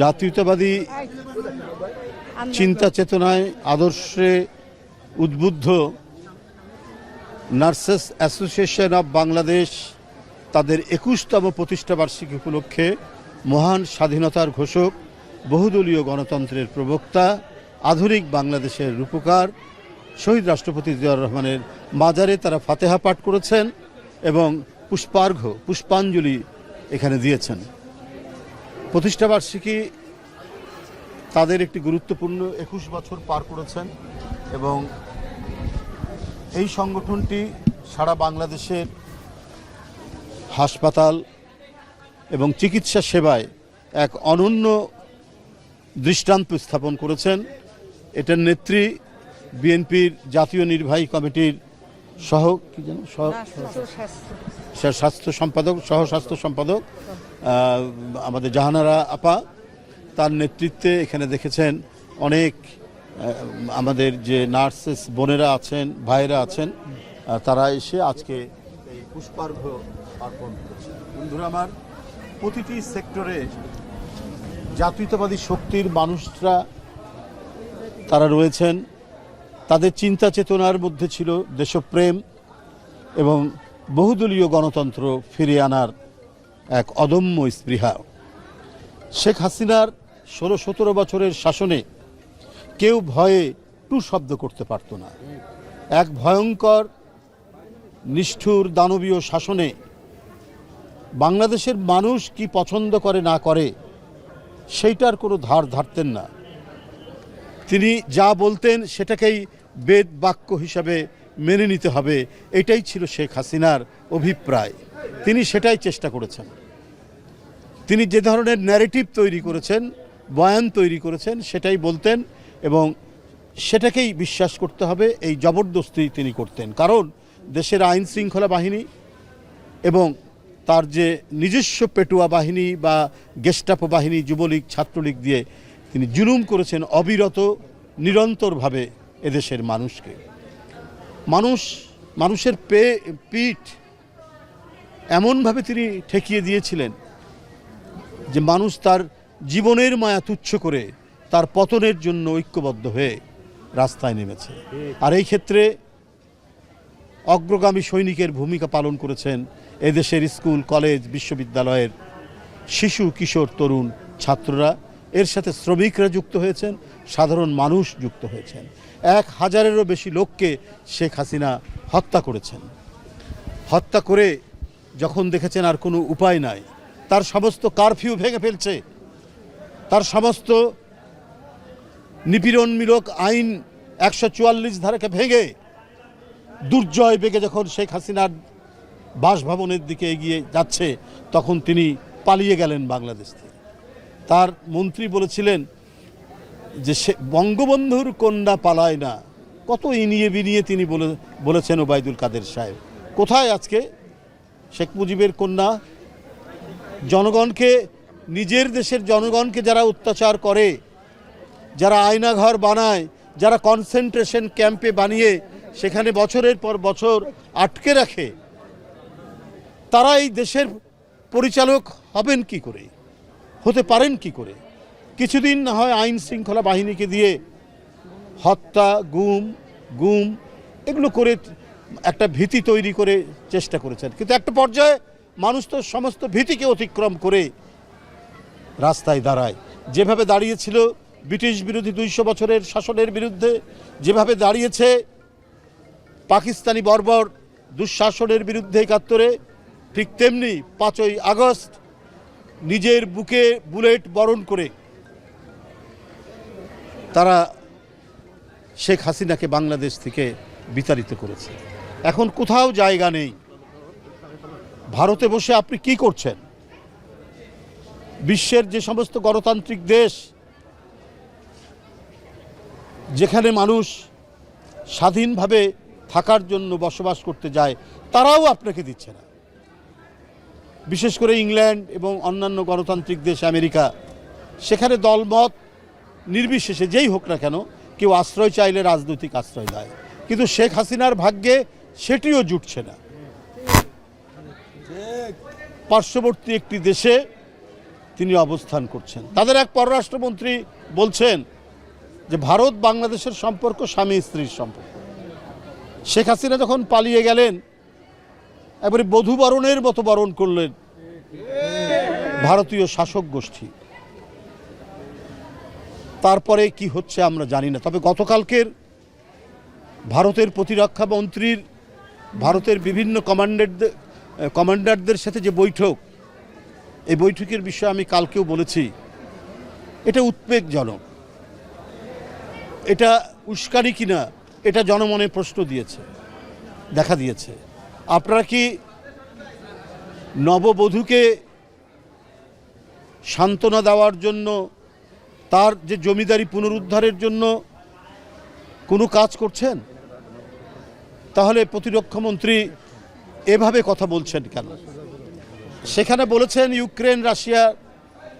জাতীয়তাবাদী চিন্তা চেতনায় আদর্শে উদ্বুদ্ধ নার্সেস অ্যাসোসিয়েশন অব বাংলাদেশ তাদের একুশতম প্রতিষ্ঠা বার্ষিকী উপলক্ষে মহান স্বাধীনতার ঘোষক, বহুদলীয় গণতন্ত্রের প্রবক্তা, আধুনিক বাংলাদেশের রূপকার শহীদ রাষ্ট্রপতি জিয়াউর রহমানের মাজারে তারা ফাতেহা পাঠ করেছেন এবং পুষ্পার্ঘ্য, পুষ্পাঞ্জলি এখানে দিয়েছেন। প্রতিষ্ঠাবার্ষিকী তাদের একটি গুরুত্বপূর্ণ একুশ বছর পার করেছেন এবং এই সংগঠনটি সারা বাংলাদেশের হাসপাতাল এবং চিকিৎসা সেবায় এক অনন্য দৃষ্টান্ত স্থাপন করেছেন। এটার নেত্রী বিএনপির জাতীয় নির্বাহী কমিটির সহ কি যেন? স্বাস্থ্য সম্পাদক, সহ স্বাস্থ্য সম্পাদক আমাদের জাহানারা আপা, তার নেতৃত্বে এখানে দেখেছেন অনেক আমাদের যে নার্সেস বোনেরা আছেন, ভাইয়েরা আছেন তারা এসে আজকে এই পুষ্পার্ঘ অর্পণ করেছেন। বন্ধুরা আমার, প্রতিটি সেক্টরে জাতীয়তাবাদী শক্তির মানুষরা তারা রয়েছেন। তাদের চিন্তা চেতনার মধ্যে ছিল দেশপ্রেম এবং বহুদলীয় গণতন্ত্র ফিরিয়ে আনার এক অদম্য স্পৃহা। শেখ হাসিনার ষোলো সতেরো বছরের শাসনে কেউ ভয়ে টু শব্দ করতে পারত না। এক ভয়ঙ্কর, নিষ্ঠুর দানবীয় শাসনে বাংলাদেশের মানুষ কি পছন্দ করে না করে, সেইটার কোনো ধার ধারতেন না। তিনি যা বলতেন সেটাকেই বেদ বাক্য হিসাবে মেনে নিতে হবে, এটাই ছিল শেখ হাসিনার অভিপ্রায়। তিনি সেটাই চেষ্টা করেছেন। তিনি যে ধরনের ন্যারেটিভ তৈরি করেছেন, বয়ান তৈরি করেছেন, সেটাই বলতেন এবং সেটাকেই বিশ্বাস করতে হবে, এই জবরদস্তি তিনি করতেন। কারণ দেশের আইন শৃঙ্খলা বাহিনী এবং তার যে নিজস্ব পেটুয়া বাহিনী বা গেস্টাপো বাহিনী, যুবলীগ, ছাত্রলীগ দিয়ে তিনি জুলুম করেছেন অবিরত, নিরন্তরভাবে এদেশের মানুষকে। মানুষ, মানুষের পে, পিঠ এমনভাবে তিনি ঠেকিয়ে দিয়েছিলেন যে মানুষ তার জীবনের মায়া তুচ্ছ করে তার পতনের জন্য ঐক্যবদ্ধ হয়ে রাস্তায় নেমেছে। আর এই ক্ষেত্রে অগ্রগামী সৈনিকের ভূমিকা পালন করেছেন এদেশের স্কুল, কলেজ, বিশ্ববিদ্যালয়ের শিশু, কিশোর, তরুণ ছাত্ররা। এর সাথে শ্রমিকরা যুক্ত হয়েছেন, সাধারণ মানুষ যুক্ত হয়েছেন। এক হাজারেরও বেশি লোককে শেখ হাসিনা হত্যা করেছেন। হত্যা করে যখন দেখেছেন আর কোনো উপায় নাই, তার সমস্ত কারফিউ ভেঙে ফেলছে। তার সমস্ত নিপীড়নমূলক আইন একশো চুয়াল্লিশ ধারাকে ভেঙে দুর্জয় বেগে যখন শেখ হাসিনার বাসভবনের দিকে এগিয়ে যাচ্ছে, তখন তিনি পালিয়ে গেলেন বাংলাদেশ থেকে। তার মন্ত্রী বলেছিলেন যে সে বঙ্গবন্ধুর কন্যা পালায় না। কত ইনিয়ে বিনিয়ে তিনি বলে, বলেছেন ওবায়দুল কাদের সাহেব। কোথায় আজকে? শেখ মুজিবের কন্যা। জনগণকে, নিজের দেশের জনগণকে যারা অত্যাচার করে, যারা আয়নাঘর বানায়, যারা কনসেন্ট্রেশন ক্যাম্পে বানিয়ে, সেখানে বছরের পর বছর আটকে রাখে, তারা এই দেশের পরিচালক হবেন কি করে? হতে পারেন কি করে? কিছুদিন না হয় আইন শৃঙ্খলা বাহিনীকে দিয়ে হত্যা, গুম গুম এগুলো করে একটা ভীতি তৈরি করে চেষ্টা করেছেন। কিন্তু একটা পর্যায়ে মানুষ তো সমস্ত ভীতিকে অতিক্রম করে রাস্তায় দাঁড়ায়। যেভাবে দাঁড়িয়েছিল ব্রিটিশ বিরোধী দুইশো বছরের শাসনের বিরুদ্ধে, যেভাবে দাঁড়িয়েছে পাকিস্তানি বর্বর দুঃশাসনের বিরুদ্ধে একাত্তরে, ঠিক তেমনি পাঁচই আগস্ট নিজের বুকে বুলেট বরণ করে তারা শেখ হাসিনাকে বাংলাদেশ থেকে বিতাড়িত করেছে। এখন কোথাও জায়গা নেই। ভারতে বসে আপনি কি করছেন? বিশ্বের যে সমস্ত গণতান্ত্রিক দেশ, যেখানে মানুষ স্বাধীনভাবে থাকার জন্য বসবাস করতে যায়, তারাও আপনাকে দিচ্ছে না। বিশেষ করে ইংল্যান্ড এবং অন্যান্য গণতান্ত্রিক দেশ আমেরিকা, সেখানে দলমত নির্বিশেষে যেই হোক না কেন, কেউ আশ্রয় চাইলে রাজনৈতিক আশ্রয় দেয় কিন্তু শেখ হাসিনার ভাগ্যে সেটিও জুটছে না। পার্শ্ববর্তী একটি দেশে তিনি অবস্থান করছেন। তাদের এক পররাষ্ট্রমন্ত্রী বলছেন যে, ভারত বাংলাদেশের সম্পর্ক স্বামী স্ত্রীর সম্পর্ক। শেখ হাসিনা যখন পালিয়ে গেলেন, একবারে বধূ বরণের মতো বরণ করলেন ভারতীয় শাসক গোষ্ঠী। তারপরে কি হচ্ছে আমরা জানি না। তবে গতকালকের ভারতের প্রতিরক্ষা মন্ত্রীর, ভারতের বিভিন্ন কমান্ডারদের কমান্ডারদের সাথে যে বৈঠক, এই বৈঠকের বিষয়ে আমি কালকেও বলেছি। এটা উদ্বেগজনক এটা উস্কানি কিনা, এটা জনমনে প্রশ্ন দিয়েছে, দেখা দিয়েছে। আপনারা কি নববধূকে সান্ত্বনা দেওয়ার জন্য তার যে জমিদারি পুনরুদ্ধারের জন্য কোনো কাজ করছেন? তাহলে প্রতিরক্ষামন্ত্রী এভাবে কথা বলছেন কেন? সেখানে বলেছেন ইউক্রেন, রাশিয়া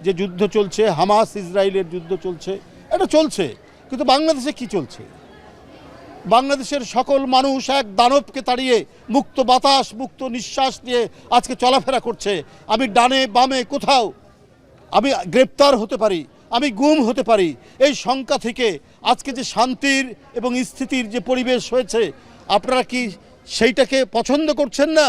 যে যুদ্ধ চলছে, হামাস, ইসরায়েলের যুদ্ধ চলছে, এটা চলছে, কিন্তু বাংলাদেশে কি চলছে? বাংলাদেশের সকল মানুষ এক দানবকে তাড়িয়ে মুক্ত বাতাস, মুক্ত নিঃশ্বাস নিয়ে আজকে চলাফেরা করছে। আমি ডানে বামে কোথাও আমি গ্রেপ্তার হতে পারি আমি গুম হতে পারি। এই শঙ্কা থেকে আজকে যে শান্তির এবং স্থিতির যে পরিবেশ হয়েছে, আপনারা কি সেইটাকে পছন্দ করছেন না?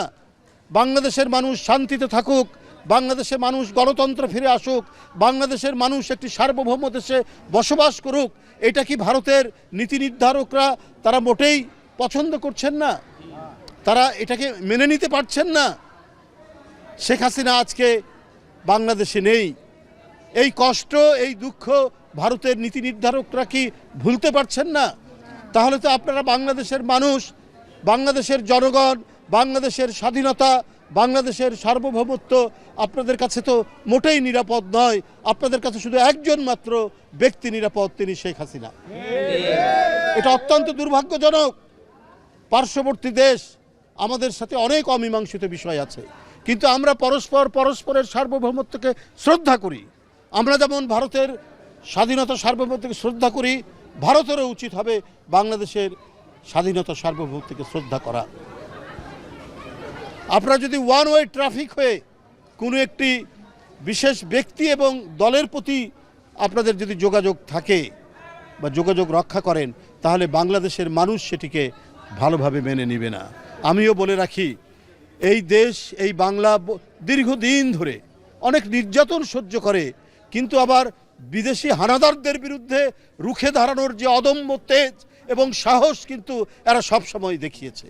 বাংলাদেশের মানুষ শান্তিতে থাকুক, বাংলাদেশের মানুষ গণতন্ত্র ফিরে আসুক, বাংলাদেশের মানুষ একটি সার্বভৌম দেশে বসবাস করুক, এটা কি ভারতের নীতি নির্ধারকরা তারা মোটেই পছন্দ করছেন না? তারা এটাকে মেনে নিতে পারছেন না? শেখ হাসিনা আজকে বাংলাদেশে নেই। এই কষ্ট, এই দুঃখ ভারতের নীতি নির্ধারকরা কি ভুলতে পারছেন না? তাহলে তো আপনারা বাংলাদেশের মানুষ, বাংলাদেশের জনগণ, বাংলাদেশের স্বাধীনতা, বাংলাদেশের সার্বভৌমত্ব আপনাদের কাছে তো মোটেই নিরাপদ নয়। আপনাদের কাছে শুধু একজন মাত্র ব্যক্তি নিরাপদ, তিনি শেখ হাসিনা। এটা অত্যন্ত দুর্ভাগ্যজনক। পার্শ্ববর্তী দেশ আমাদের সাথে অনেক অমীমাংসিত বিষয় আছে। কিন্তু আমরা পরস্পর, পরস্পরের সার্বভৌমত্বকে শ্রদ্ধা করি। আমরা যেমন ভারতের স্বাধীনতা সার্বভৌমত্বকে শ্রদ্ধা করি, ভারতেরও উচিত হবে বাংলাদেশের স্বাধীনতা সার্বভৌমত্বকে শ্রদ্ধা করা। আপনারা যদি ওয়ান ওয়ে ট্রাফিক হয়ে কোনো একটি বিশেষ ব্যক্তি এবং দলের প্রতি আপনাদের যদি যোগাযোগ থাকে বা যোগাযোগ রক্ষা করেন, তাহলে বাংলাদেশের মানুষ সেটিকে ভালোভাবে মেনে নিবে না। আমিও বলে রাখি, এই দেশ, এই বাংলা দীর্ঘদিন ধরে অনেক নির্যাতন সহ্য করে কিন্তু আবার বিদেশি হানাদারদের বিরুদ্ধে রুখে দাঁড়ানোর যে অদম্য তেজ এবং সাহস কিন্তু এরা সবসময় দেখিয়েছে।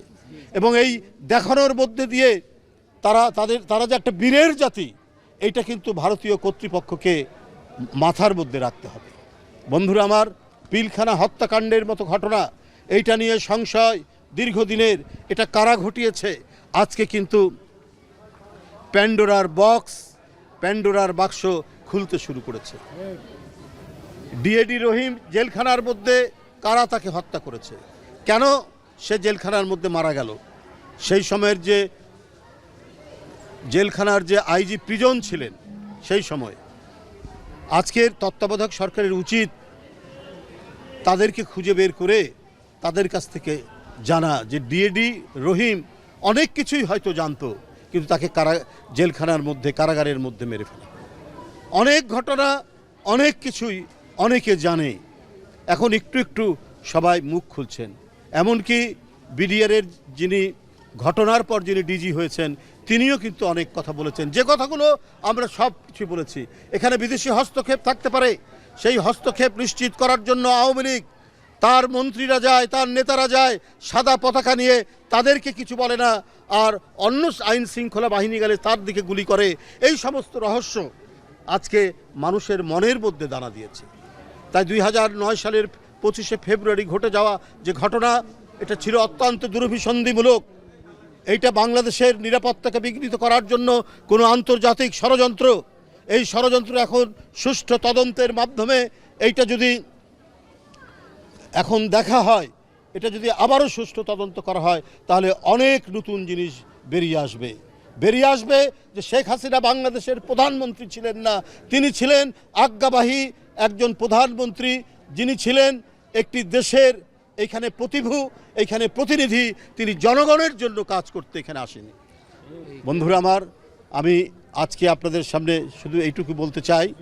এবং এই দেখানোর মধ্যে দিয়ে তারা, তাদের, তারা যে একটা বীরের জাতি, এইটা কিন্তু ভারতীয় কর্তৃপক্ষকে মাথার মধ্যে রাখতে হবে। বন্ধুরা আমার, পিলখানা হত্যাকাণ্ডের মতো ঘটনা, এইটা নিয়ে সংশয় দীর্ঘদিনের, এটা কারা ঘটিয়েছে? আজকে কিন্তু প্যান্ডোরার বক্স, প্যান্ডোরার বাক্স খুলতে শুরু করেছে। ডিএডি রহিম জেলখানার মধ্যে কারা তাকে হত্যা করেছে? কেন সে জেলখানার মধ্যে মারা গেল? সেই সময়ের যে জেলখানার যে আইজি প্রিজন ছিলেন, সেই সময়। আজকের তত্ত্বাবধায়ক সরকারের উচিত তাদেরকে খুঁজে বের করে তাদের কাছ থেকে জানা যে ডিএডি রহিম অনেক কিছুই হয়তো জানতো, কিন্তু তাকে কারা, জেলখানার মধ্যে, কারাগারের মধ্যে মেরে ফেলা। অনেক ঘটনা, অনেক কিছুই অনেকে জানে। এখন একটু একটু সবাই মুখ খুলছেন। এমনকি বিডিআরের যিনি ঘটনার পর যিনি ডিজি হয়েছেন, তিনিও কিন্তু অনেক কথা বলেছেন। যে কথাগুলো আমরা সব কিছু বলেছি। এখানে বিদেশি হস্তক্ষেপ থাকতে পারে। সেই হস্তক্ষেপ নিশ্চিত করার জন্য আওয়ামী লীগ, তার মন্ত্রীরা যায়, তার নেতারা যায়, সাদা পতাকা নিয়ে তাদেরকে কিছু বলে না। আর অন্য আইন শৃঙ্খলা বাহিনী গেলে তার দিকে গুলি করে। এই সমস্ত রহস্য আজকে মানুষের মনের মধ্যে দানা দিয়েছে। তাই দুই হাজার নয় সালের পঁচিশে ফেব্রুয়ারি ঘটে যাওয়া যে ঘটনা, এটা ছিল অত্যন্ত দুরভিসন্ধিমূলক। এইটা বাংলাদেশের নিরাপত্তাকে বিঘ্নিত করার জন্য কোনো আন্তর্জাতিক ষড়যন্ত্র। এই ষড়যন্ত্র এখন সুষ্ঠু তদন্তের মাধ্যমে এইটা যদি এখন দেখা হয়, এটা যদি আবারও সুষ্ঠু তদন্ত করা হয়, তাহলে অনেক নতুন জিনিস বেরিয়ে আসবে। বেরিয়ে আসবে যে শেখ হাসিনা বাংলাদেশের প্রধানমন্ত্রী ছিলেন না। তিনি ছিলেন আজ্ঞাবাহী একজন প্রধানমন্ত্রী। যিনি ছিলেন একটি দেশের এখানে প্রতিভু, এখানে প্রতিনিধি। তিনি জনগণের জন্য কাজ করতে এখানে আসেনি। বন্ধুরা আমার, আমি আজকে আপনাদের সামনে শুধু এইটুকু বলতে চাই।